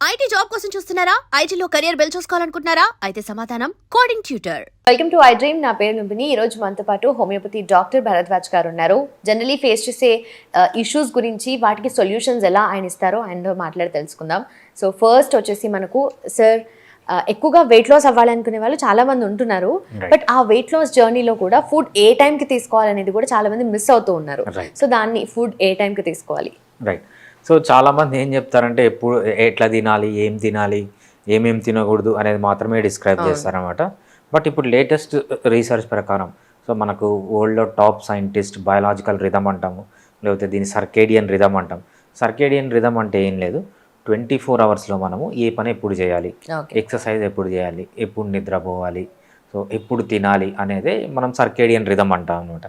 IT job కోసం చూస్తున్నారా? ఐటీలో కెరియర్ బిల్డ్ చూసుకోవాలనుకుంటున్నారా? అయితే సమాధానం coding tutor welcome to I Dream నా పేరు లుంబిని ఈ రోజు మనతో పాటు హోమియోపతి డాక్టర్ భరద్వాజ్ గారు ఉన్నారు. జనరలీ ఫేస్ చేసే ఇష్యూస్ గురించి వాటికి సొల్యూషన్స్ ఎలా ఆయన ఇస్తారో ఆయనతో మాట్లాడి తెలుసుకుందాం. సో ఫస్ట్ వచ్చేసి మనకు సార్ ఎక్కువగా వెయిట్ లాస్ అవ్వాలనుకునే వాళ్ళు చాలా మంది ఉంటున్నారు. బట్ ఆ వెయిట్ లాస్ జర్నీలో కూడా ఫుడ్ ఏ టైంకి తీసుకోవాలనేది కూడా చాలా మంది మిస్ అవుతూ ఉన్నారు. సో దాన్ని ఫుడ్ ఏ టైంకి తీసుకోవాలి? రైట్ సో చాలామంది ఏం చెప్తారంటే ఎప్పుడు ఎట్లా తినాలి ఏం తినాలి ఏమేం తినకూడదు అనేది మాత్రమే డిస్క్రైబ్ చేస్తారనమాట బట్ ఇప్పుడు లేటెస్ట్ రీసెర్చ్ ప్రకారం సో మనకు వరల్డ్లో టాప్ సైంటిస్ట్ బయాలజికల్ రిధమ్ అంటాము లేకపోతే దీని సర్కేడియన్ రిధమ్ అంటాం. సర్కేడియన్ రిధమ్ అంటే ఏం లేదు ట్వంటీ ఫోర్ అవర్స్లో మనము ఏ పని ఎప్పుడు చేయాలి ఎక్సర్సైజ్ ఎప్పుడు చేయాలి ఎప్పుడు నిద్రపోవాలి సో ఎప్పుడు తినాలి అనేది మనం సర్కేడియన్ రిధమ్ అంటాం అనమాట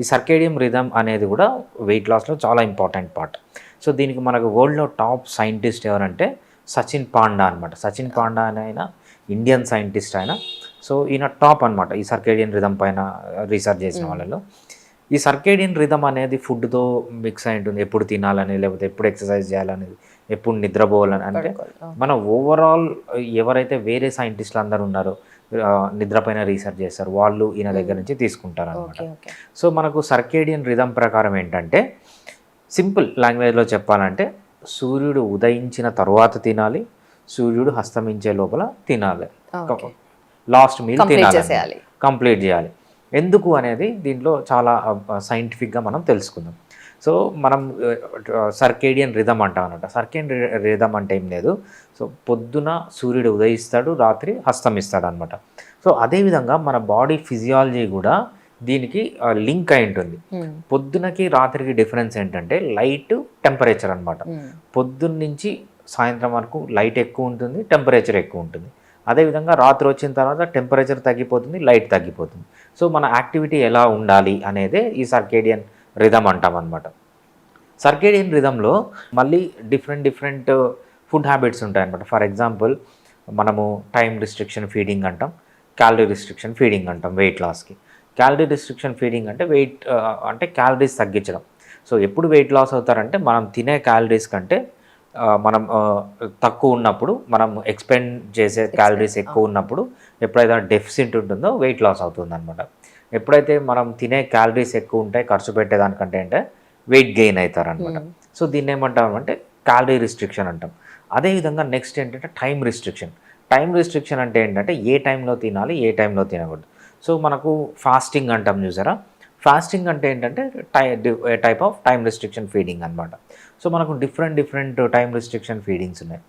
ఈ సర్కేడియం రిధమ్ అనేది కూడా వెయిట్ లాస్లో చాలా ఇంపార్టెంట్ పార్ట్. సో దీనికి మనకు వరల్డ్లో టాప్ సైంటిస్ట్ ఎవరంటే సచిన్ పాండా అనమాట సచిన్ పాండా అని ఆయన ఇండియన్ సైంటిస్ట్ ఆయన. సో ఈయన టాప్ అనమాట ఈ సర్కేడియన్ రిధమ్ పైన రీసెర్చ్ చేసిన వాళ్ళలో. ఈ సర్కేడియన్ రిధమ్ అనేది ఫుడ్తో మిక్స్ అయి ఉంటుంది ఎప్పుడు తినాలని లేకపోతే ఎప్పుడు ఎక్సర్సైజ్ చేయాలనేది ఎప్పుడు నిద్రపోవాలని. అంటే మన ఓవరాల్ ఎవరైతే వేరే సైంటిస్టులు అందరూ ఉన్నారో నిద్రపైన రీసెర్చ్ చేస్తారు. వాళ్ళు ఈయన దగ్గర నుంచి తీసుకుంటారు అనమాట సో మనకు సర్కేడియన్ రిధమ్ ప్రకారం ఏంటంటే సింపుల్ లాంగ్వేజ్లో చెప్పాలంటే సూర్యుడు ఉదయించిన తర్వాత తినాలి సూర్యుడు హస్తమించే లోపల తినాలి. లాస్ట్ మీల్ తినాలి. కంప్లీట్ చేయాలి. ఎందుకు అనేది దీంట్లో చాలా సైంటిఫిక్గా మనం తెలుసుకుందాం. సో మనం సర్కేడియన్ రిధమ్ అంటాం అనమాట సర్కేడియన్ రిధమ్ అంటే ఏం లేదు. సో పొద్దున సూర్యుడు ఉదయిస్తాడు రాత్రి హస్తమిస్తాడు అనమాట సో అదేవిధంగా మన బాడీ ఫిజియాలజీ కూడా దీనికి లింక్ అయి ఉంటుంది. పొద్దునకి రాత్రికి డిఫరెన్స్ ఏంటంటే లైట్ టెంపరేచర్ అనమాట. పొద్దున్న నుంచి సాయంత్రం వరకు లైట్ ఎక్కువ ఉంటుంది టెంపరేచర్ ఎక్కువ ఉంటుంది. అదేవిధంగా రాత్రి వచ్చిన తర్వాత టెంపరేచర్ తగ్గిపోతుంది లైట్ తగ్గిపోతుంది. సో మన యాక్టివిటీ ఎలా ఉండాలి అనేదే ఈ సర్కేడియన్ రిధమ్ అంటాం అనమాట సర్కేడియన్ రిధంలో మళ్ళీ డిఫరెంట్ డిఫరెంట్ ఫుడ్ హ్యాబిట్స్ ఉంటాయన్నమాట ఫర్ ఎగ్జాంపుల్ మనము టైం రిస్ట్రిక్షన్ ఫీడింగ్ అంటాం క్యాలరీ రిస్ట్రిక్షన్ ఫీడింగ్ అంటాం వెయిట్ లాస్కి. క్యాలరీ రిస్ట్రిక్షన్ ఫీడింగ్ అంటే వెయిట్ అంటే క్యాలరీస్ తగ్గించడం. సో ఎప్పుడు వెయిట్ లాస్ అవుతారంటే మనం తినే క్యాలరీస్ కంటే మనం తక్కువ ఉన్నప్పుడు మనం ఎక్స్పెండ్ చేసే క్యాలరీస్ ఎక్కువ ఉన్నప్పుడు ఎప్పుడైతే డెఫిసిట్ ఉంటుందో వెయిట్ లాస్ అవుతుంది అనమాట ఎప్పుడైతే మనం తినే క్యాలరీస్ ఎక్కువ ఉంటాయి ఖర్చు పెట్టేదానికంటే అంటే వెయిట్ గెయిన్ అవుతారు అనమాట సో దీన్ని ఏమంటాం అంటే క్యాలరీ రిస్ట్రిక్షన్ అంటాం. అదేవిధంగా నెక్స్ట్ ఏంటంటే టైం రిస్ట్రిక్షన్. టైం రిస్ట్రిక్షన్ అంటే ఏంటంటే ఏ టైంలో తినాలి ఏ టైంలో తినకూడదు. సో మనకు ఫాస్టింగ్ అంటాం చూసారా? ఫాస్టింగ్ అంటే ఏంటంటే టై type of time restriction feeding అనమాట సో మనకు different different time restriction feedings ఉన్నాయి.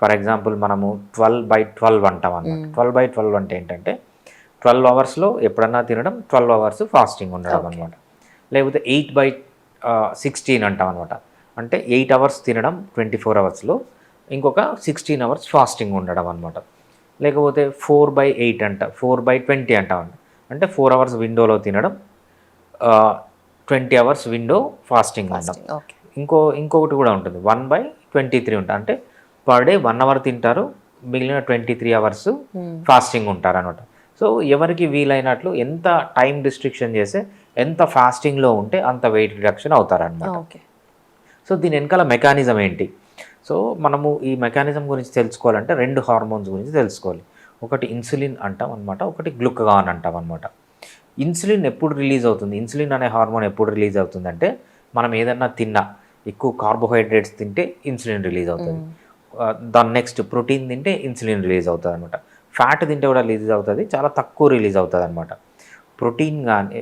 ఫర్ ఎగ్జాంపుల్ మనము ట్వెల్వ్ బై ట్వెల్వ్ అంటాం అనమాట ట్వెల్వ్ బై ట్వెల్వ్ అంటే ఏంటంటే ట్వెల్వ్ అవర్స్లో ఎప్పుడన్నా తినడం ట్వెల్వ్ అవర్స్ ఫాస్టింగ్ ఉండడం అనమాట లేకపోతే ఎయిట్ బై సిక్స్టీన్ అంటాం అనమాట అంటే ఎయిట్ అవర్స్ తినడం ట్వంటీ ఫోర్ అవర్స్లో ఇంకొక సిక్స్టీన్ అవర్స్ ఫాస్టింగ్ ఉండడం అనమాట లేకపోతే ఫోర్ బై ఎయిట్ అంట ఫోర్ బై ట్వంటీ అంటాం అంటే ఫోర్ అవర్స్ విండోలో తినడం ట్వంటీ అవర్స్ విండో ఫాస్టింగ్ ఉండడం ఓకే. ఇంకో ఇంకొకటి కూడా ఉంటుంది వన్ బై ట్వంటీ త్రీ ఉంటుంది అంటే పర్ డే వన్ అవర్ తింటారు మిగిలిన ట్వంటీ త్రీ అవర్స్ ఫాస్టింగ్ ఉంటారు అనమాట సో ఎవరికి వీలైనట్లు ఎంత టైం రిస్ట్రిక్షన్ చేస్తే ఎంత ఫాస్టింగ్లో ఉంటే అంత వెయిట్ రిడక్షన్ అవుతారనమాట ఓకే. సో దీని వెనకాల మెకానిజం ఏంటి? సో మనము ఈ మెకానిజం గురించి తెలుసుకోవాలంటే రెండు హార్మోన్స్ గురించి తెలుసుకోవాలి. ఒకటి ఇన్సులిన్ అంటాం అనమాట ఒకటి గ్లూకగాన్ అంటాం అనమాట ఇన్సులిన్ ఎప్పుడు రిలీజ్ అవుతుంది? ఇన్సులిన్ అనే హార్మోన్ ఎప్పుడు రిలీజ్ అవుతుందంటే మనం ఏదన్నా తిన్నా ఎక్కువ కార్బోహైడ్రేట్స్ తింటే ఇన్సులిన్ రిలీజ్ అవుతుంది. దాని నెక్స్ట్ ప్రోటీన్ తింటే ఇన్సులిన్ రిలీజ్ అవుతుంది అనమాట ఫ్యాట్ తింటే కూడా రిలీజ్ అవుతుంది చాలా తక్కువ రిలీజ్ అవుతుంది అనమాట ప్రోటీన్ కానీ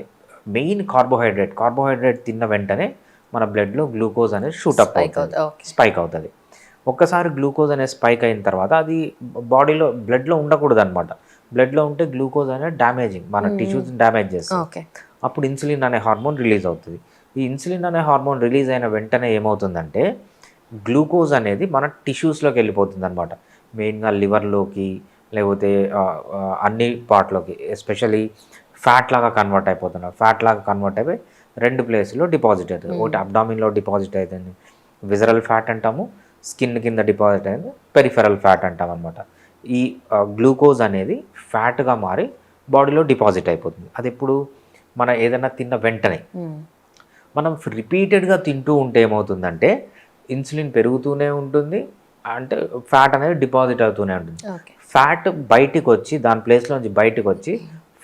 మెయిన్ కార్బోహైడ్రేట్ కార్బోహైడ్రేట్ తిన్న వెంటనే మన బ్లడ్లో గ్లూకోజ్ అనేది షూటప్ Spike అవుతుంది. స్పైక్ అవుతుంది. ఒక్కసారి గ్లూకోజ్ అనే స్పైక్ అయిన తర్వాత అది బాడీలో బ్లడ్లో ఉండకూడదు అనమాట బ్లడ్లో ఉంటే గ్లూకోజ్ అనేది డ్యామేజింగ్ మన టిష్యూస్ డ్యామేజ్ చేస్తుంది. ఓకే అప్పుడు ఇన్సులిన్ అనే హార్మోన్ రిలీజ్ అవుతుంది. ఈ ఇన్సులిన్ అనే హార్మోన్ రిలీజ్ అయిన వెంటనే ఏమవుతుందంటే గ్లూకోజ్ అనేది మన టిష్యూస్లోకి వెళ్ళిపోతుంది అనమాట మెయిన్గా లివర్లోకి లేకపోతే అన్ని పార్ట్లోకి ఎస్పెషలీ ఫ్యాట్ లాగా కన్వర్ట్ అయిపోతున్నారు ఫ్యాట్ లాగా కన్వర్ట్ అయిపోయి రెండు ప్లేస్లో డిపాజిట్ అవుతుంది. ఒకటి అబ్డామిన్లో డిపాజిట్ అవుతుంది. విజరల్ ఫ్యాట్ అంటాము. స్కిన్ కింద డిపాజిట్ అయింది పెరిఫెరల్ ఫ్యాట్ అంటాం అనమాట ఈ గ్లూకోజ్ అనేది ఫ్యాట్గా మారి బాడీలో డిపాజిట్ అయిపోతుంది. అది ఎప్పుడు? మన ఏదైనా తిన్న వెంటనే. మనం రిపీటెడ్గా తింటూ ఉంటే ఏమవుతుందంటే ఇన్సులిన్ పెరుగుతూనే ఉంటుంది అంటే ఫ్యాట్ అనేది డిపాజిట్ అవుతూనే ఉంటుంది. ఫ్యాట్ బయటికి వచ్చి దాని ప్లేస్లోంచి బయటికి వచ్చి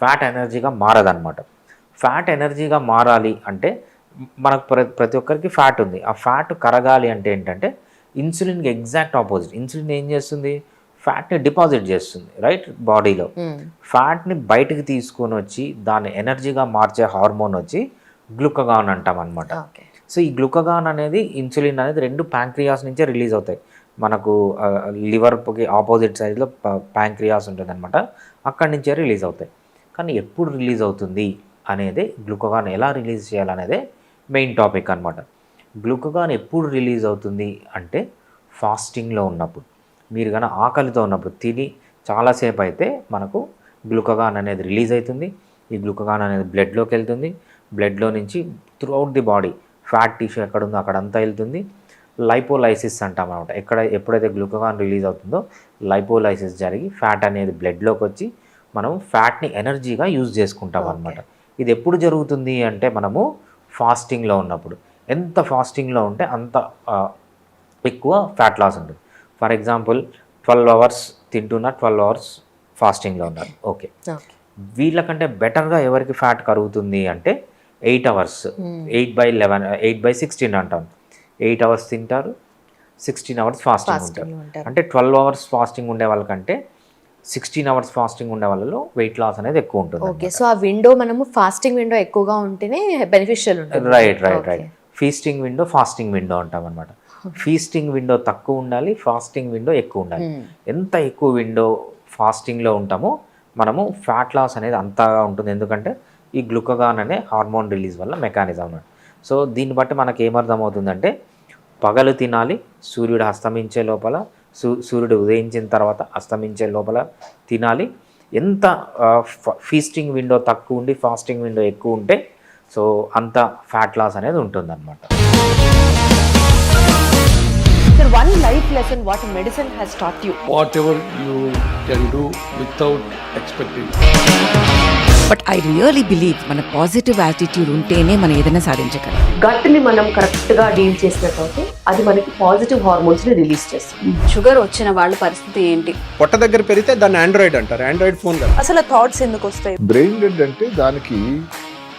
ఫ్యాట్ ఎనర్జీగా మారదన్నమాట. ఫ్యాట్ ఎనర్జీగా మారాలి అంటే మనకు ప్ర ప్రతి ఒక్కరికి ఫ్యాట్ ఉంది. ఆ ఫ్యాట్ కరగాలి అంటే ఏంటంటే ఇన్సులిన్కి ఎగ్జాక్ట్ ఆపోజిట్. ఇన్సులిన్ ఏం చేస్తుంది? ఫ్యాట్ని డిపాజిట్ చేస్తుంది రైట్? బాడీలో. ఫ్యాట్ని బయటికి తీసుకొని వచ్చి దాన్ని ఎనర్జీగా మార్చే హార్మోన్ వచ్చి గ్లూకగాన్ అంటాం అనమాట సో ఈ గ్లూకగాన్ అనేది ఇన్సులిన్ అనేది రెండు ప్యాంక్రియాస్ నుంచే రిలీజ్ అవుతాయి. మనకు లివర్కి ఆపోజిట్ సైడ్లో ప్యాంక్రియాస్ ఉంటుంది అనమాట అక్కడి నుంచే రిలీజ్ అవుతాయి. కానీ ఎప్పుడు రిలీజ్ అవుతుంది అనేది గ్లూకగాన్ ఎలా రిలీజ్ చేయాలనేదే మెయిన్ టాపిక్ అనమాట గ్లూకగాన్ ఎప్పుడు రిలీజ్ అవుతుంది అంటే ఫాస్టింగ్లో ఉన్నప్పుడు. మీరు కానీ ఆకలితో ఉన్నప్పుడు తిని చాలాసేపు అయితే మనకు గ్లూకగాన్ అనేది రిలీజ్ అవుతుంది. ఈ గ్లూకగాన్ అనేది బ్లడ్లోకి వెళ్తుంది. బ్లడ్లో నుంచి throughout the body fat tissue ఎక్కడ ఉందో అక్కడంతా వెళ్తుంది. లైపోలైసిస్ అంటాం అనమాట. ఎక్కడ ఎప్పుడైతే గ్లూకగాన్ రిలీజ్ అవుతుందో లైపోలైసిస్ జరిగి ఫ్యాట్ అనేది బ్లడ్లోకి వచ్చి మనం ఫ్యాట్ని ఎనర్జీగా యూజ్ చేసుకుంటాం అనమాట. ఇది ఎప్పుడు జరుగుతుంది అంటే మనము ఫాస్టింగ్లో ఉన్నప్పుడు. ఎంత ఫాస్టింగ్లో ఉంటే అంత ఎక్కువ ఫ్యాట్ లాస్ ఉంటుంది. ఫర్ ఎగ్జాంపుల్ ట్వెల్వ్ అవర్స్ తింటున్న ట్వెల్వ్ అవర్స్ ఫాస్టింగ్లో ఉన్నారు. ఓకే. వీళ్ళకంటే బెటర్గా ఎవరికి ఫ్యాట్ కరుగుతుంది అంటే eight hours eight by eleven eight by sixteen అంటాం. ఎయిట్ అవర్స్ తింటారు సిక్స్టీన్ అవర్స్ ఫాస్టింగ్ ఉంటారు. అంటే ట్వెల్వ్ అవర్స్ ఫాస్టింగ్ ఉండే వాళ్ళకంటే సిక్స్టీన్ అవర్స్ ఫాస్టింగ్ ఉండే వాళ్ళలో వెయిట్ లాస్ అనేది ఎక్కువ ఉంటుంది ఓకే. సో ఆ విండో మనము ఫాస్టింగ్ విండో ఎక్కువగా ఉంటేనే బెనిఫిషియల్ ఉంటుంది. Right right. Right feasting window fasting window అంటాం అనమాట ఫీస్టింగ్ విండో తక్కువ ఉండాలి ఫాస్టింగ్ విండో ఎక్కువ ఉండాలి. Hmm. ఎంత ఎక్కువ విండో ఫాస్టింగ్లో ఉంటామో మనము ఫ్యాట్ లాస్ అనేది అంతగా ఉంటుంది. ఎందుకంటే ఈ గ్లూకగాన్ అనే హార్మోన్ రిలీజ్ వల్ల మెకానిజం అన్నమాట. సో దీన్ని బట్టి మనకు ఏమర్థమవుతుందంటే పగలు తినాలి సూర్యుడు అస్తమించే లోపల సూ సూర్యుడు ఉదయించిన తర్వాత అస్తమించే లోపల తినాలి. ఎంత ఫీస్టింగ్ విండో తక్కువ ఉండి ఫాస్టింగ్ విండో ఎక్కువ ఉంటే సో అంత ఫ్యాట్ లాస్ అనేది ఉంటుందన్నమాట. Sir, one life lesson what medicine has taught you. whatever you can do without expecting. But I really believe మన పాజిటివ్ యాటిట్యూడ్ ఉంటేనే మనం ఏదైనా సాధించగలం. గట్ని మనం కరెక్ట్గా డీల్ చేసినట్లయితే అది మనకి పాజిటివ్ హార్మోన్స్ని రిలీజ్ చేస్తుంది. షుగర్ వచ్చిన వాళ్ళ పరిస్థితి ఏంటి? పొట్ట దగ్గర పెరిగితే దాన్ని ఆండ్రాయిడ్ అంటారు ఆండ్రాయిడ్ ఫోన్ అసలు థాట్స్ ఎందుకు వస్తాయి? బ్రెయిన్ డెడ్ అంటే దానికి